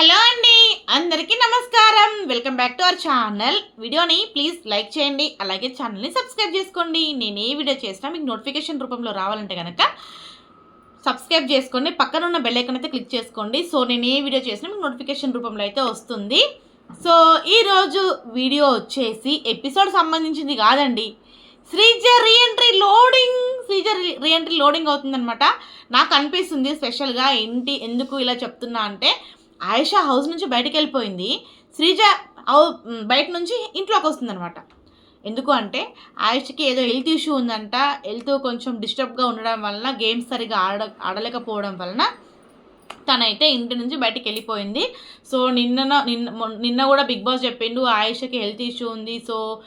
Hello అండి అందరికీ నమస్కారం. Welcome back to our channel. వీడియోని ప్లీజ్ లైక్ చేయండి అలాగే ఛానల్ని సబ్స్క్రైబ్ చేసుకోండి. నేను ఏ వీడియో చేసినా మీకు నోటిఫికేషన్ రూపంలో రావాలంటే కనుక సబ్స్క్రైబ్ చేసుకోండి పక్కన ఉన్న బెల్ అయితే క్లిక్ చేసుకోండి. సో నేను ఏ వీడియో చేసినా మీకు నోటిఫికేషన్ రూపంలో అయితే వస్తుంది. సో ఈరోజు వీడియో వచ్చేసి ఎపిసోడ్ సంబంధించింది కాదండి. Sreeja reentry loading Sreeja reentry loading అవుతుందనమాట నాకు అనిపిస్తుంది స్పెషల్గా ఏంటి ఎందుకు ఇలా చెప్తున్నా అంటే ఆయుష హౌస్ నుంచి బయటకు వెళ్ళిపోయింది శ్రీజ హౌ- బయట నుంచి ఇంట్లోకి వస్తుందన్నమాట. ఎందుకు అంటే ఆయుష్కి ఏదో హెల్త్ ఇష్యూ ఉందంట. హెల్త్ కొంచెం డిస్టర్బ్గా ఉండడం వలన గేమ్స్ సరిగా ఆడ ఆడలేకపోవడం వలన తనైతే ఇంటి నుంచి బయటకు వెళ్ళిపోయింది సో నిన్న నిన్న నిన్న కూడా బిగ్ బాస్ చెప్పిండు ఆయుష్కి హెల్త్ ఇష్యూ ఉంది. సో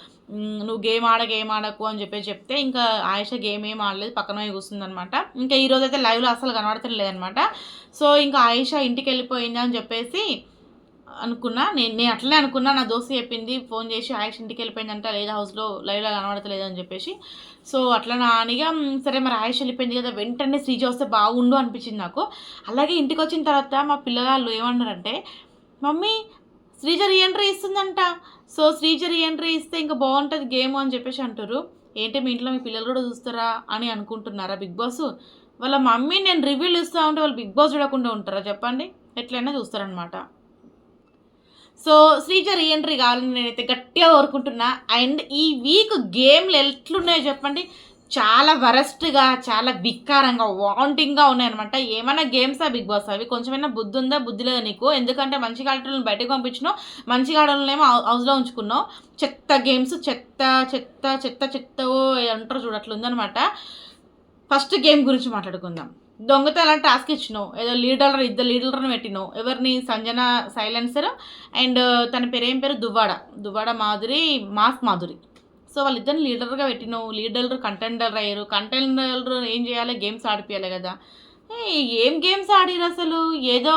నువ్వు గేమ్ ఆడ గేమ్ ఆడకు అని చెప్పి చెప్తే ఇంకా ఆయుష గేమ్ ఏం ఆడలేదు పక్కన కూర్చుంది అనమాట ఇంకా ఈ రోజు అయితే లైవ్లో అసలు కనబడతలేదు లేదనమాట సో ఇంకా ఆయుష ఇంటికి వెళ్ళిపోయింది అని చెప్పేసి అనుకున్నా. నేను నేను అట్లనే అనుకున్నా నా దోస్తు చెప్పింది ఫోన్ చేసి ఆయుష్ ఇంటికి వెళ్ళిపోయిందంట లేదా హౌస్లో లైవ్లో కనబడతలేదు అని చెప్పేసి. సో అట్లా నానిగా సరే మరి ఆయుష్ వెళ్ళిపోయింది కదా వెంటనే శ్రీజ వస్తే బాగుండు అనిపించింది నాకు. అలాగే ఇంటికి వచ్చిన తర్వాత మా పిల్లగాళ్ళు ఏమన్నారంటే మమ్మీ శ్రీజ రీఎంట్రీ ఇస్తుందంట. సో శ్రీజ రీఎంట్రీ ఇస్తే ఇంకా బాగుంటుంది గేమ్ అని చెప్పేసి అంటారు. ఏంటి మీ ఇంట్లో మీ పిల్లలు కూడా చూస్తారా అని అనుకుంటున్నారా బిగ్ బాస్? వాళ్ళ మమ్మీ నేను రివ్యూలు ఇస్తూ ఉంటే వాళ్ళు బిగ్ బాస్ చూడకుండా ఉంటారా చెప్పండి? ఎట్లయినా చూస్తారనమాట సో శ్రీజ రీఎంట్రీ కావాలని నేనైతే గట్టిగా కోరుకుంటున్నా. అండ్ ఈ వీక్ గేమ్లు ఎట్లున్నాయో చెప్పండి. చాలా వరస్ట్గా చాలా వికారంగా వాంటింగ్గా ఉన్నాయన్నమాట. ఏమైనా గేమ్సా బిగ్ బాస్ అవి? కొంచెమైనా బుద్ధి ఉందా బుద్ధి లేదా నీకు? ఎందుకంటే మంచి ఆటలను బయటకు పంపించినావు మంచి ఆటలనేమో హౌస్లో ఉంచుకున్నావు. చెత్త గేమ్స్ చెత్త చెత్త చెత్త చెత్త అంటారు చూడట్లు ఉందనమాట ఫస్ట్ గేమ్ గురించి మాట్లాడుకుందాం. దొంగతనం టాస్క్ ఇచ్చినావు. ఏదో లీడర్ ఇద్దరు లీడర్ని పెట్టినావు. ఎవరిని? సంజన సైలెన్సర్ అండ్ తన పేరు ఏం పేరు? దువ్వాడ. దువ్వాడ మాధురి మాస్ మాధురి. సో వాళ్ళిద్దరిని లీడర్గా పెట్టినావు. లీడర్ కంటెండర్ అయ్యారు. కంటెండర్ ఏం చేయాలి? గేమ్స్ ఆడిపియాలి కదా. ఏం గేమ్స్ ఆడిరు అసలు? ఏదో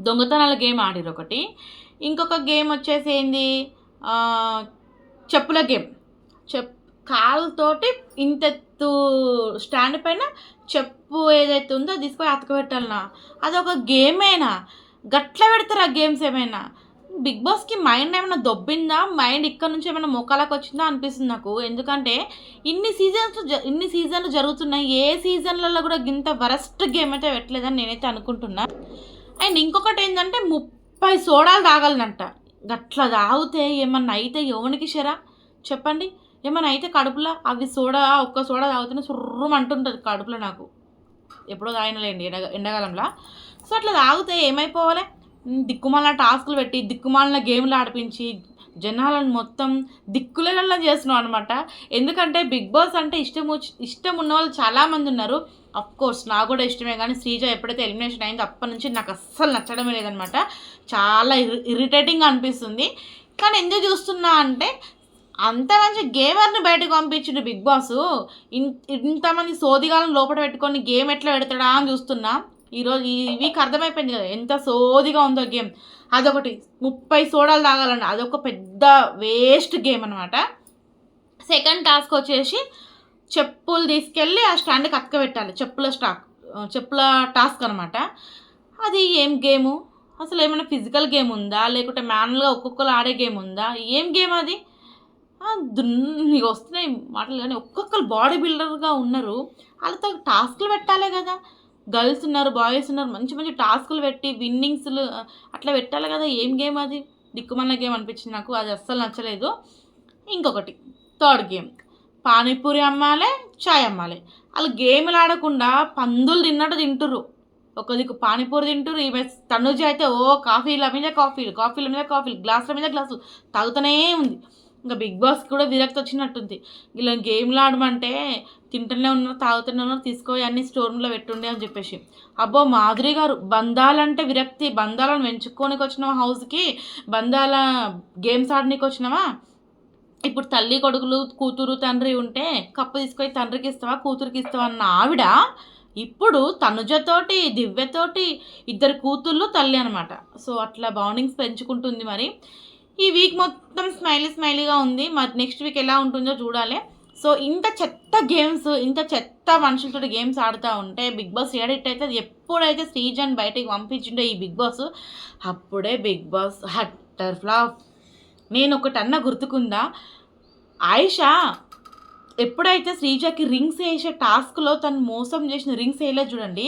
దొంగతనాల గేమ్ ఆడిరు ఒకటి. ఇంకొక గేమ్ వచ్చేసి ఏంది? చెప్పుల గేమ్ చెప్ కాలుతోటి ఇంతెత్తు స్టాండ్ పైన చెప్పు ఏదైతే ఉందో తీసుకొని తీసుకొని అతకబెట్టాలనా అదొక గేమేనా గట్ల పెడతారు ఆ గేమ్స్ ఏమైనా? బిగ్ బాస్కి మైండ్ ఏమైనా దొబ్బిందా? మైండ్ ఇక్కడ నుంచి ఏమైనా మోకాలకు వచ్చిందా అనిపిస్తుంది నాకు. ఎందుకంటే ఇన్ని సీజన్స్ ఇన్ని సీజన్లు జరుగుతున్నాయి. ఏ సీజన్లలో కూడా ఇంత వరస్ట్ గేమ్ అయితే పెట్టలేదని నేనైతే అనుకుంటున్నా. అండ్ ఇంకొకటి ఏంటంటే ముప్పై సోడాలు తాగాలనంట. గట్లా తాగితే ఏమన్నా అయితే ఎవనికి షరా చెప్పండి. ఏమన్నా అయితే కడుపులో అవి సోడా ఒక్క సోడా తాగుతూనే సుర్రం అంటుంటుంది కడుపులో నాకు. ఎప్పుడో తాగినలేండి ఎండ ఎండాకాలంలో. సో అట్లా తాగితే ఏమైపోవాలి? దిక్కుమాల టాస్క్లు టాస్కులు పెట్టి దిక్కుమాలిన గేమ్లు ఆడిపించి జనాలను మొత్తం దిక్కులలో చేస్తున్నాం అనమాట ఎందుకంటే బిగ్ బాస్ అంటే ఇష్టం వచ్చి ఇష్టం ఉన్న వాళ్ళు చాలామంది ఉన్నారు. అఫ్ కోర్స్ నాకు కూడా ఇష్టమే కానీ శ్రీజ ఎప్పుడైతే ఎలిమినేషన్ అయిందో అప్పటి నుంచి నాకు అస్సలు నచ్చడమే లేదనమాట చాలా ఇరి అనిపిస్తుంది. కానీ ఎందుకు చూస్తున్నా అంటే అంత మంచి గేమర్ని బయటకు పంపించిండు బిగ్ బాస్. ఇన్- ఇంతమంది సోదిగాలను లోపల పెట్టుకొని గేమ్ ఎట్లా పెడతాడా అని చూస్తున్నా. ఈరోజు ఈ వీక్ అర్థమైపోయింది కదా ఎంత సోదిగా ఉందో గేమ్. అదొకటి ముప్పై సోడాలు తాగాలండి అదొక పెద్ద వేస్ట్ గేమ్ అనమాట సెకండ్ టాస్క్ వచ్చేసి చెప్పులు తీసుకెళ్ళి ఆ స్టాండ్కి అతకబెట్టాలి చెప్పుల స్టాక్ చెప్పుల టాస్క్ అనమాట అది ఏం గేము? అసలు ఏమైనా ఫిజికల్ గేమ్ ఉందా? లేకుంటే మాన్యువల్గా ఒక్కొక్కరు ఆడే గేమ్ ఉందా? ఏం గేమ్ అది? దున్ని వస్తున్నాయి మాటలు కానీ ఒక్కొక్కరు బాడీ బిల్డర్గా ఉన్నారు వాళ్ళతో టాస్క్లు పెట్టాలి కదా. గర్ల్స్ ఉన్నారు బాయ్స్ ఉన్నారు మంచి మంచి టాస్కులు పెట్టి విన్నింగ్స్లు అట్లా పెట్టాలి కదా ఏం గేమ్ అది? దిక్కుమల్ల గేమ్ అనిపించింది నాకు అది అస్సలు నచ్చలేదు. ఇంకొకటి థర్డ్ గేమ్ పానీపూరి అమ్మాలే చాయ్ అమ్మాలి. వాళ్ళు గేమ్లు ఆడకుండా పందులు తిన్నట్టు తింటుర్రు. ఒక దిక్కు పానీపూరి తింటుర్రు ఈమె తనుజ అయితే ఓ కాఫీల మీద కాఫీలు కాఫీల మీద కాఫీలు గ్లాసుల మీద గ్లాసులు తాగుతూనే ఉంది. ఇంకా బిగ్ బాస్ కూడా విరక్తి వచ్చినట్టుంది. ఇలా గేమ్లు ఆడమంటే తింటూనే ఉన్నారు తాగుతూనే ఉన్నారు తీసుకొని అన్ని స్టోర్ రూమ్లో పెట్టుండే అని చెప్పేసి. అబ్బో మాధురి గారు బంధాలంటే విరక్తి. బంధాలను పెంచుకోనికి వచ్చినావా హౌస్కి బంధాల గేమ్స్ ఆడనీకి వచ్చినావా? ఇప్పుడు తల్లి కొడుకులు కూతురు తండ్రి ఉంటే కప్పు తీసుకొని తండ్రికి ఇస్తావా కూతురికి ఇస్తావా అన్న ఆవిడ ఇప్పుడు తనుజతోటి దివ్యతోటి ఇద్దరు కూతుళ్ళు తల్లి అనమాట సో అట్లా బాండింగ్స్ పెంచుకుంటుంది మరి. ఈ వీక్ మొత్తం స్మైలీ స్మైలీగా ఉంది. మరి నెక్స్ట్ వీక్ ఎలా ఉంటుందో చూడాలి. సో ఇంత చెత్త గేమ్స్ ఇంత చెత్త మనుషులతో గేమ్స్ ఆడుతూ ఉంటే బిగ్ బాస్ ఏడిట్ అయితే అది ఎప్పుడైతే శ్రీజన్ బయటికి పంపించిండో ఈ బిగ్ బాస్ అప్పుడే బిగ్ బాస్ హట్టర్ ఫ్లాప్. నేను ఒకటి అన్న గుర్తుకుందా? ఆయిషా ఎప్పుడైతే శ్రీజకి రింగ్స్ వేసే టాస్క్లో తను మోసం చేసిన రింగ్స్ వేయలేదు చూడండి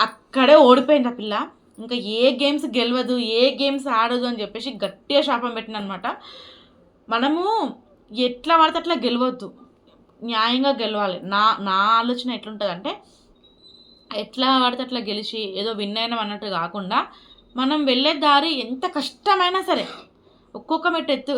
అక్కడే ఓడిపోయింది ఆ పిల్ల. ఇంకా ఏ గేమ్స్ గెలవదు ఏ గేమ్స్ ఆడదు అని చెప్పేసి గట్టిగా శాపం పెట్టిన అనమాట మనము ఎట్లా పడితే అట్లా గెలవద్దు. న్యాయంగా గెలవాలి. నా నా ఆలోచన ఎట్లుంటుందంటే ఎట్లా పడితే అట్లా గెలిచి ఏదో విన్ అయినాం అన్నట్టు కాకుండా మనం వెళ్ళే దారి ఎంత కష్టమైనా సరే ఒక్కొక్క మెట్టు ఎత్తు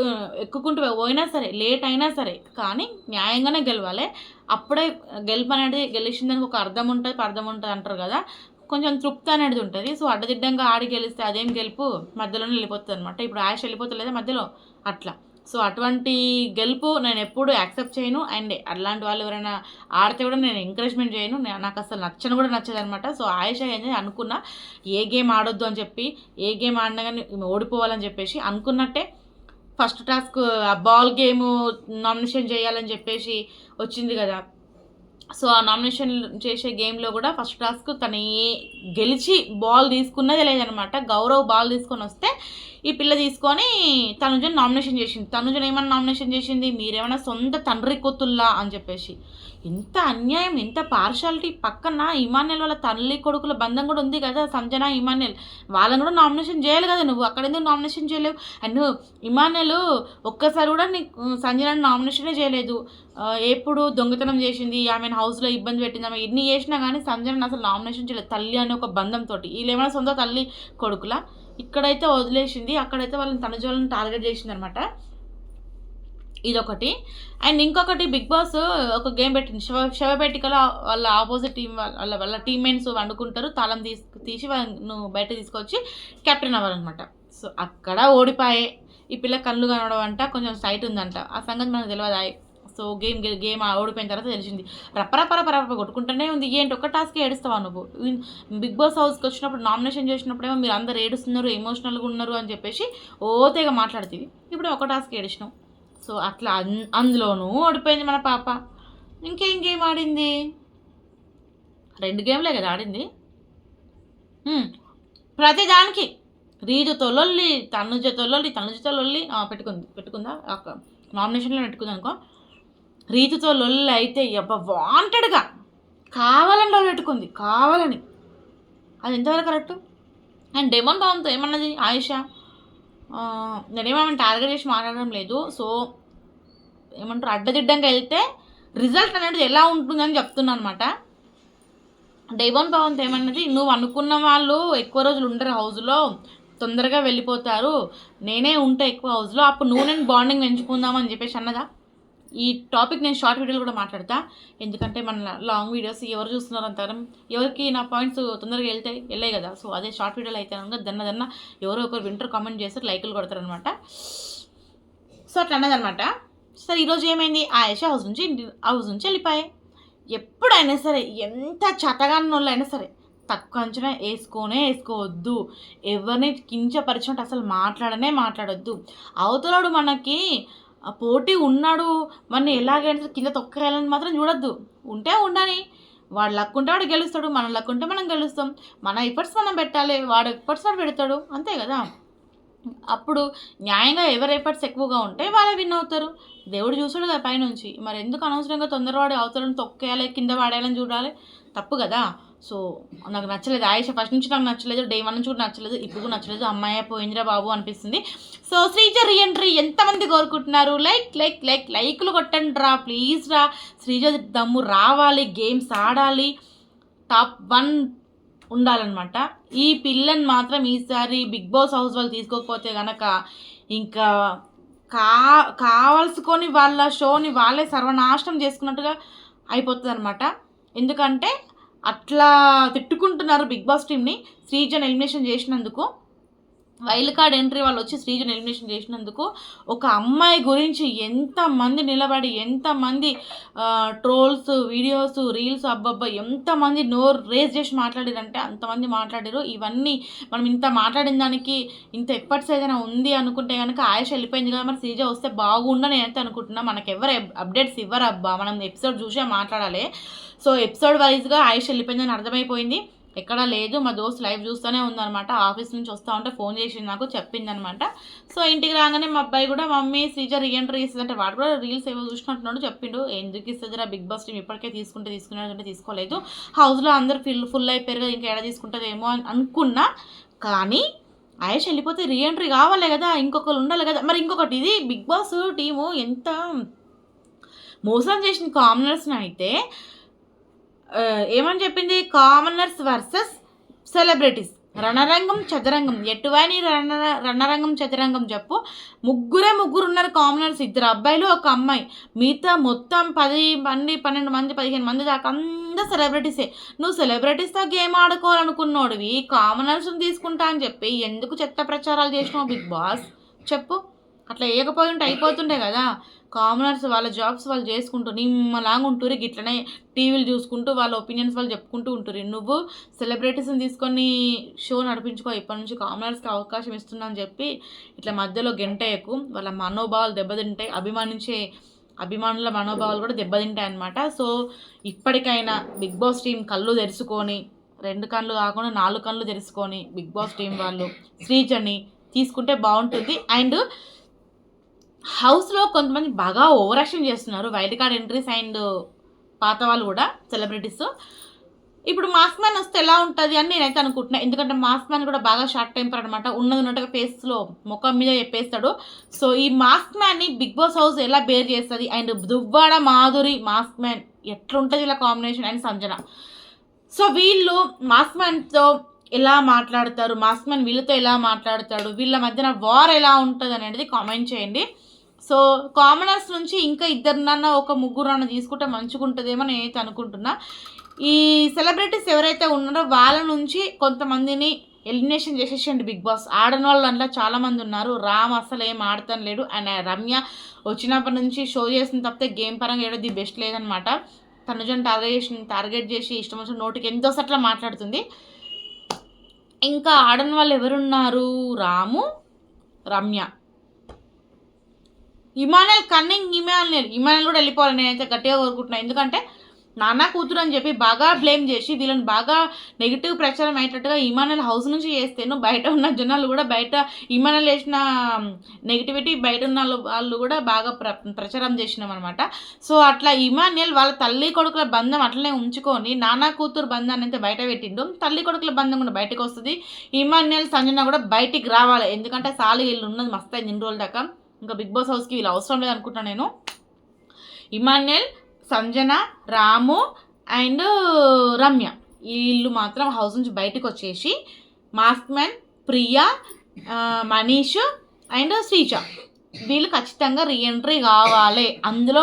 ఎక్కుకుంటూ పోయినా సరే లేట్ అయినా సరే కానీ న్యాయంగానే గెలవాలి. అప్పుడే గెలుపు అనేది గెలిచిందానికి ఒక అర్థం ఉంటుంది అర్థం ఉంటుంది అంటారు కదా. కొంచెం తృప్తి అనేది ఉంటుంది. సో అడ్డదిడ్డంగా ఆడి గెలిస్తే అదేం గెలుపు? మధ్యలోనే వెళ్ళిపోతుంది అనమాట ఇప్పుడు ఆయుష్ వెళ్ళిపోతలేదా మధ్యలో? అట్లా. సో అటువంటి గెలుపు నేను ఎప్పుడు యాక్సెప్ట్ చేయను. అండ్ అలాంటి వాళ్ళు ఎవరైనా ఆడితే కూడా నేను ఎంకరేజ్మెంట్ చేయను. నాకు అసలు నచ్చను కూడా నచ్చదు అనమాట సో ఆయుష ఏం అనుకున్నా ఏ గేమ్ ఆడొద్దు అని చెప్పి ఏ గేమ్ ఆడినా కానీ ఓడిపోవాలని చెప్పేసి అనుకున్నట్టే ఫస్ట్ టాస్క్ ఆ బాల్ గేమ్ నామినేషన్ చేయాలని చెప్పేసి వచ్చింది కదా. సో ఆ నామినేషన్ చేసే గేమ్లో కూడా ఫస్ట్ టాస్క్ తను ఏ- గెలిచి బాల్ తీసుకున్నది లేదనమాట. గౌరవ్ బాల్ తీసుకొని వస్తే ఈ పిల్ల తీసుకొని తనుజని నామినేషన్ చేసింది. తనుజన్ ఏమన్నా నామినేషన్ చేసింది? మీరేమైనా సొంత తండ్రి కొత్తుల్లా అని చెప్పేసి. ఎంత అన్యాయం ఎంత పార్షాలిటీ పక్కన ఇమాన్యుల్ వాళ్ళ తల్లి కొడుకుల బంధం కూడా ఉంది కదా సంజన ఇమాన్యుల్ వాళ్ళని కూడా నామినేషన్ చేయాలి కదా నువ్వు. అక్కడ ఎందుకు నామినేషన్ చేయలేవు? అండ్ ఇమాన్యుల్ ఒక్కసారి కూడా నీకు సంజన నామినేషనే చేయలేదు. ఎప్పుడు దొంగతనం చేసింది ఆమెను హౌస్లో ఇబ్బంది పెట్టింది ఆమె ఇన్ని చేసినా కానీ సంజనని అసలు నామినేషన్ చేయలేదు. తల్లి అనే ఒక బంధంతో వీళ్ళు ఏమైనా సొంత తల్లి కొడుకులా? ఇక్కడైతే వదిలేసింది. అక్కడైతే వాళ్ళని తనుజోళ్ళని టార్గెట్ చేసింది అనమాట ఇదొకటి. అండ్ ఇంకొకటి బిగ్ బాస్ ఒక గేమ్ పెట్టింది. శవ శవపేటికలో వాళ్ళ ఆపోజిట్ టీం వాళ్ళ వాళ్ళ టీమ్మేట్స్ వండుకుంటారు. తాళం తీసి తీసి వాళ్ళను బయట తీసుకొచ్చి కెప్టెన్ అవ్వాలన్నమాట. సో అక్కడ ఓడిపోయే. ఈ పిల్ల కళ్ళు కనడం అంట కొంచెం సైట్ ఉందంట. ఆ సంగతి మనకు తెలియదు సో గేమ్ గేమ్ ఓడిపోయిన తర్వాత తెలిసింది. రప్పరపరపరప కొట్టుకుంటూనే ఉంది. ఏంటి? ఒక్క టాస్క్ ఏడుస్తావా నువ్వు? బిగ్ బాస్ హౌస్కి వచ్చినప్పుడు నామినేషన్ చేసినప్పుడేమో మీరు అందరు ఏడుస్తున్నారు ఎమోషనల్గా ఉన్నారు అని చెప్పేసి ఓతేగా మాట్లాడుతుంది ఇప్పుడు ఒక టాస్క్ ఏడిచినావు సో అట్లా అన్ అందులోనూ ఓడిపోయింది మన పాప. ఇంకేం గేమ్ ఆడింది? రెండు గేమ్లే కదా ఆడింది. ప్రతి దానికి రీజు తొలొల్లి తనుజ తొలొల్లి తనుజతో తొలొల్లి పెట్టుకుంది పెట్టుకుందా? నామినేషన్లో పెట్టుకుంది అనుకో. రీతుతో లొల్లి అయితే అబ్బా వాంటెడ్గా కావాలని లొల్లి పెట్టుకుంది కావాలని. అది ఎంతవరకు కరెక్ట్? అండ్ డెమన్ బాగుంది ఏమన్నది? ఆయుష? నేనేమో టార్గెట్ చేసి మాట్లాడడం లేదు. సో ఏమంటారు అడ్డదిడ్డంగా వెళ్తే రిజల్ట్ అనేది ఎలా ఉంటుందని చెప్తున్నాను అనమాట డైబోన్ పవన్ ఏమన్నది నువ్వు అనుకున్న వాళ్ళు ఎక్కువ రోజులు ఉండరు హౌస్లో తొందరగా వెళ్ళిపోతారు. నేనే ఉంటా ఎక్కువ హౌస్లో అప్పుడు నువ్వు నేను బాండింగ్ పెంచుకుందామని చెప్పేసి అన్నదా? ఈ టాపిక్ నేను షార్ట్ వీడియోలు కూడా మాట్లాడతా. ఎందుకంటే మన లాంగ్ వీడియోస్ ఎవరు చూస్తున్నారు అంటారు ఎవరికి నా పాయింట్స్ తొందరగా వెళ్తాయి వెళ్ళాయి కదా. సో అదే షార్ట్ వీడియోలో అయితే కనుక దన్న దన్న ఎవరో ఒకరు వింటర్ కామెంట్ చేస్తారు లైకులు కొడతారనమాట సో అట్లా అన్నదనమాట సరే ఈరోజు ఏమైంది? ఆ ఆయేష హౌస్ నుంచి హౌస్ నుంచి వెళ్ళిపోయి. ఎప్పుడైనా సరే ఎంత చతగాని వాళ్ళు అయినా సరే తక్కువ అంచనా వేసుకోనే వేసుకోవద్దు. ఎవరిని కించపరిచినట్టు అసలు మాట్లాడనే మాట్లాడొద్దు. అవతలాడు మనకి పోటీ ఉన్నాడు మన ఎలాగైనా కింద తొక్కేయాలని మాత్రం చూడొద్దు. ఉంటే ఉండని వాడు లక్కుంటే వాడు గెలుస్తాడు మన లక్కుంటే మనం గెలుస్తాం. మన ఎఫర్ట్స్ మనం పెట్టాలి వాడు ఎఫర్ట్స్ వాడు పెడతాడు అంతే కదా? అప్పుడు న్యాయంగా ఎవరి ఎఫర్ట్స్ ఎక్కువగా ఉంటే వాళ్ళే విన్ అవుతారు. దేవుడు చూసాడు కదా పైనుంచి. మరి ఎందుకు అనవసరంగా తొందరవాడి అవతలను తొక్కేయాలి కింద వాడేయాలని చూడాలి? తప్పు కదా? సో నాకు నచ్చలేదు. ఆయుష ఫస్ట్ నుంచి నాకు నచ్చలేదు. డే వన్ నుంచి కూడా నచ్చలేదు. ఇప్పుడు కూడా నచ్చలేదు. అమ్మాయి పోయిందిరా బాబు అనిపిస్తుంది. సో శ్రీజ రీఎంట్రీ ఎంతమంది కోరుకుంటున్నారు? లైక్ లైక్ లైక్ లైక్లు కొట్టండి రా ప్లీజ్ రా. శ్రీజ దమ్ము రావాలి. గేమ్స్ ఆడాలి. టాప్ వన్ ఉండాలన్నమాట. ఈ పిల్లని మాత్రం ఈసారి బిగ్ బాస్ హౌస్ వాళ్ళు తీసుకోకపోతే కనుక ఇంకా కా కావాల్సుకొని వాళ్ళ షోని వాళ్ళే సర్వనాశనం చేసుకున్నట్టుగా అయిపోతుంది అనమాట ఎందుకంటే అట్లా తిట్టుకుంటున్నారు బిగ్ బాస్ టీమ్ని. శ్రీజన్ ఎలిమినేషన్ చేసినందుకు. వైల్డ్ కార్డ్ ఎంట్రీ వాళ్ళు వచ్చి శ్రీజను ఎలిమినేషన్ చేసినందుకు ఒక అమ్మాయి గురించి ఎంతమంది నిలబడి ఎంతమంది ట్రోల్స్ వీడియోస్ రీల్స్ అబ్బబ్బా ఎంతమంది నోరు రేజ్ చేసి మాట్లాడారంటే అంతమంది మాట్లాడారు. ఇవన్నీ మనం ఇంత మాట్లాడిన దానికి ఇంత ఎఫర్ట్స్ ఏదైనా ఉంది అనుకుంటే కనుక ఆయుష్ వెళ్ళిపోయింది కదా మరి శ్రీజ వస్తే బాగుండని నేనైతే అనుకుంటున్నా. మనకు ఎవరు అప్డేట్స్ ఇవ్వరు అబ్బా మనం ఎపిసోడ్ చూసే మాట్లాడాలి. సో ఎపిసోడ్ వైజ్గా ఆయుష్ వెళ్ళిపోయిందని అర్థమైపోయింది. ఎక్కడా లేదు. మా దోస్త్ లైవ్ చూస్తూనే ఉందన్నమాట. ఆఫీస్ నుంచి వస్తా ఉంటే ఫోన్ చేసింది నాకు చెప్పిందనమాట సో ఇంటికి రాగానే మా అబ్బాయి కూడా మమ్మీ శ్రీజ రీఎంట్రీ ఇస్తుంది. అంటే వాడు కూడా రీల్స్ ఏవో చూసుకుంటున్నాడు చెప్పిండు. ఎందుకు ఇస్తుందిరా బిగ్ బాస్ టీం? ఇప్పటికే తీసుకుంటే తీసుకున్నాడు తీసుకోలేదు. హౌస్లో అందరు ఫుల్ ఫుల్ అయిపోయారు కదా ఇంకా ఎడ తీసుకుంటుందేమో అని అనుకున్నా. కానీ ఆయేష్ వెళ్ళిపోతే రీఎంట్రీ కావాలి కదా ఇంకొకరు ఉండాలి కదా. మరి ఇంకొకటి ఇది బిగ్ బాస్ టీము ఎంత మోసం చేసిన కామనర్స్ని అయితే ఏమని చెప్పింది? కామనర్స్ వర్సెస్ సెలబ్రిటీస్ రణరంగం చదరంగం. ఎటువైన రణ రణరంగం చదరంగం చెప్పు. ముగ్గురే ముగ్గురు ఉన్నారు కామనర్స్ ఇద్దరు అబ్బాయిలు ఒక అమ్మాయి. మిగతా మొత్తం పది మంది పన్నెండు మంది పదిహేను మంది దాకా అందరు సెలబ్రిటీసే నువ్వు సెలబ్రిటీస్తో గేమ్ ఆడుకోవాలనుకున్నోడివి. కామనర్స్ని తీసుకుంటా అని చెప్పి ఎందుకు చెత్త ప్రచారాలు చేసినావు బిగ్ బాస్? చెప్పు. అట్లా వేయకపోయి ఉంటే అయిపోతుండే కదా. కామనర్స్ వాళ్ళ జాబ్స్ వాళ్ళు చేసుకుంటూ నిమ్మలాగా ఉంటురు గిట్లనే టీవీలు చూసుకుంటూ వాళ్ళ ఒపీనియన్స్ వాళ్ళు చెప్పుకుంటూ ఉంటారు నువ్వు సెలబ్రిటీస్ని తీసుకొని షో నడిపించుకో. ఇప్పటి నుంచి కామనర్స్కి అవకాశం ఇస్తున్నా అని చెప్పి ఇట్లా మధ్యలో గెంటయ్యకు వాళ్ళ మనోభావాలు దెబ్బతింటాయి. అభిమానించే అభిమానుల మనోభావాలు కూడా దెబ్బతింటాయి అనమాట సో ఇప్పటికైనా బిగ్ బాస్ టీం కళ్ళు తెరుచుకొని రెండు కళ్ళు కాకుండా నాలుగు కళ్ళు తెరుచుకొని బిగ్ బాస్ టీం వాళ్ళు శ్రీజని తీసుకుంటే బాగుంటుంది. అండ్ హౌస్లో కొంతమంది బాగా ఓవర్ యాక్షన్ చేస్తున్నారు. వైల్డ్ కార్డ్ ఎంట్రీస్ అండ్ పాత వాళ్ళు కూడా సెలబ్రిటీస్. ఇప్పుడు మాస్క్ మ్యాన్ వస్తే ఎలా ఉంటుంది అని నేనైతే అనుకుంటున్నా. ఎందుకంటే మాస్క్ మ్యాన్ కూడా బాగా షార్ట్ టెంపర్ అనమాట ఉన్నది ఉన్నట్టుగా ఫేస్లో ముఖం మీద చెప్పేస్తాడు. సో ఈ మాస్క్ మ్యాన్ని బిగ్ బాస్ హౌస్ ఎలా బేర్ చేస్తుంది? And Duvvada Madhuri mask man ఎట్లుంటుంది ఇలా కాంబినేషన్ అండ్ సంజన. సో వీళ్ళు మాస్క్ మ్యాన్తో ఎలా మాట్లాడతారు? మాస్క్ మ్యాన్ వీళ్ళతో ఎలా మాట్లాడతాడు? వీళ్ళ మధ్యన వార్ ఎలా ఉంటుంది అనేది కామెంట్ చేయండి. సో కామనర్స్ నుంచి ఇంకా ఇద్దరినన్నా ఒక ముగ్గురు అన్న తీసుకుంటే మంచిగుంటుందేమో నేనైతే అనుకుంటున్నా. ఈ సెలబ్రిటీస్ ఎవరైతే ఉన్నారో వాళ్ళ నుంచి కొంతమందిని ఎలిమినేషన్ చేసేసండి బిగ్ బాస్. ఆడని వాళ్ళు అందులో చాలామంది ఉన్నారు. రామ్ అసలు ఏం ఆడతాను లేడు. అండ్ రమ్య వచ్చినప్పటి నుంచి షో చేసిన తప్పితే గేమ్ పరంగా ఏడో ది బెస్ట్ లేదనమాట తనుజన్ టార్గెట్ చేసి టార్గెట్ చేసి ఇష్టం వచ్చిన నోటికి ఎంతో సట్ల మాట్లాడుతుంది. ఇంకా ఆడని వాళ్ళు ఎవరున్నారు? రాము రమ్య. ఇమానుయల్ కన్నింగ్ ఇమానుయల్ ఇమానుయల్ కూడా వెళ్ళిపోవాలి నేనైతే గట్టిగా కోరుకుంటున్నాను ఎందుకంటే నాన్న కూతురు అని చెప్పి బాగా బ్లేమ్ చేసి వీళ్ళని బాగా నెగిటివ్ ప్రచారం అయ్యేటట్టుగా ఇమానుయల్ హౌస్ నుంచి చేస్తేను బయట ఉన్న జనాలు కూడా బయట ఇమానుయల్ చేసిన నెగిటివిటీ బయట ఉన్న వాళ్ళు- వాళ్ళు కూడా బాగా ప్ర ప్రచారం చేసినాం అనమాట సో అట్లా ఇమానుయల్ వాళ్ళ తల్లి కొడుకుల బంధం అట్లనే ఉంచుకొని నాన్న కూతురు బంధాన్ని అయితే బయట పెట్టిండు. తల్లి కొడుకుల బంధం కూడా బయటకు వస్తుంది. ఇమానుయల్ సంజన కూడా బయటికి రావాలి. ఎందుకంటే సాలు వీళ్ళు ఉన్నది మస్తు అయింది ఇన్ని రోజుల దాకా. ఇంకా బిగ్ బాస్ హౌస్కి వీళ్ళు అవసరం లేదనుకుంటున్నాను నేను. Emmanuel Sanjana Ramu and Ramya. వీళ్ళు మాత్రం హౌస్ నుంచి బయటకు వచ్చేసి mask man Priya Manish and Srija. వీళ్ళు ఖచ్చితంగా రీఎంట్రీ కావాలి. అందులో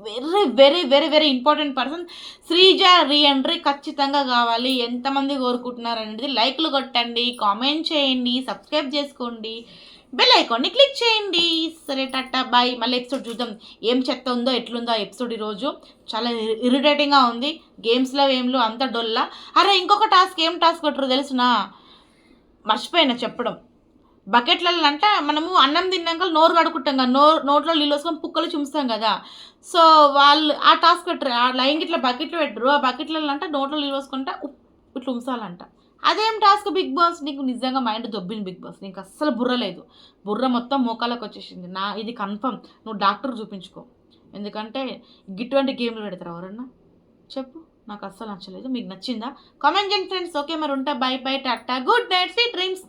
very very very very important person Srija reentry ఖచ్చితంగా కావాలి. ఎంతమంది కోరుకుంటున్నారు అనేది లైక్లు కొట్టండి కామెంట్ చేయండి సబ్స్క్రైబ్ చేసుకోండి. బెల్ ఐకాన్ని క్లిక్ చేయండి. సరే టాటా బాయ్ మళ్ళీ ఎపిసోడ్ చూద్దాం. ఏం చెత్త ఉందో ఎట్లుందో ఆ ఎపిసోడ్ ఈరోజు. చాలా ఇరిటేటింగ్గా ఉంది. గేమ్స్లో ఏంలో అంత డొల్లా. అరే ఇంకొక టాస్క్ ఏం టాస్క్ కొట్టరు తెలుసునా? మర్చిపోయినా చెప్పడం. బకెట్లలో అంటే మనము అన్నం తిన్నాక నోరు కడుకుంటాం కదా. నోరు నోట్లో నీళ్ళు వేసుకొని పుక్కలు చుంచుతాం కదా. సో వాళ్ళు ఆ టాస్క్ పెట్టరు. ఆ లైన్ ఇట్లా బకెట్లు పెట్టరు. ఆ బకెట్లలో అంటే నోట్లో నీళ్ళు వేసుకుంటే ఉప్ ఇట్లా ఉంచాలంట. అదేం టాస్క్ బిగ్ బాస్? నీకు నిజంగా మైండ్ దొబ్బింది బిగ్ బాస్. నీకు అస్సలు బుర్ర లేదు. బుర్ర మొత్తం మోకాలకు వచ్చేసింది. నా ఇది కన్ఫర్మ్. నువ్వు డాక్టర్ చూపించుకో. ఎందుకంటే ఇటువంటి గేమ్లు పెడతారు ఎవరన్నా? చెప్పు. నాకు అస్సలు నచ్చలేదు. మీకు నచ్చిందా? కామెంట్ చేయండి ఫ్రెండ్స్. ఓకే మరి ఉంటా. Bye bye tata. Good night. Sweet dreams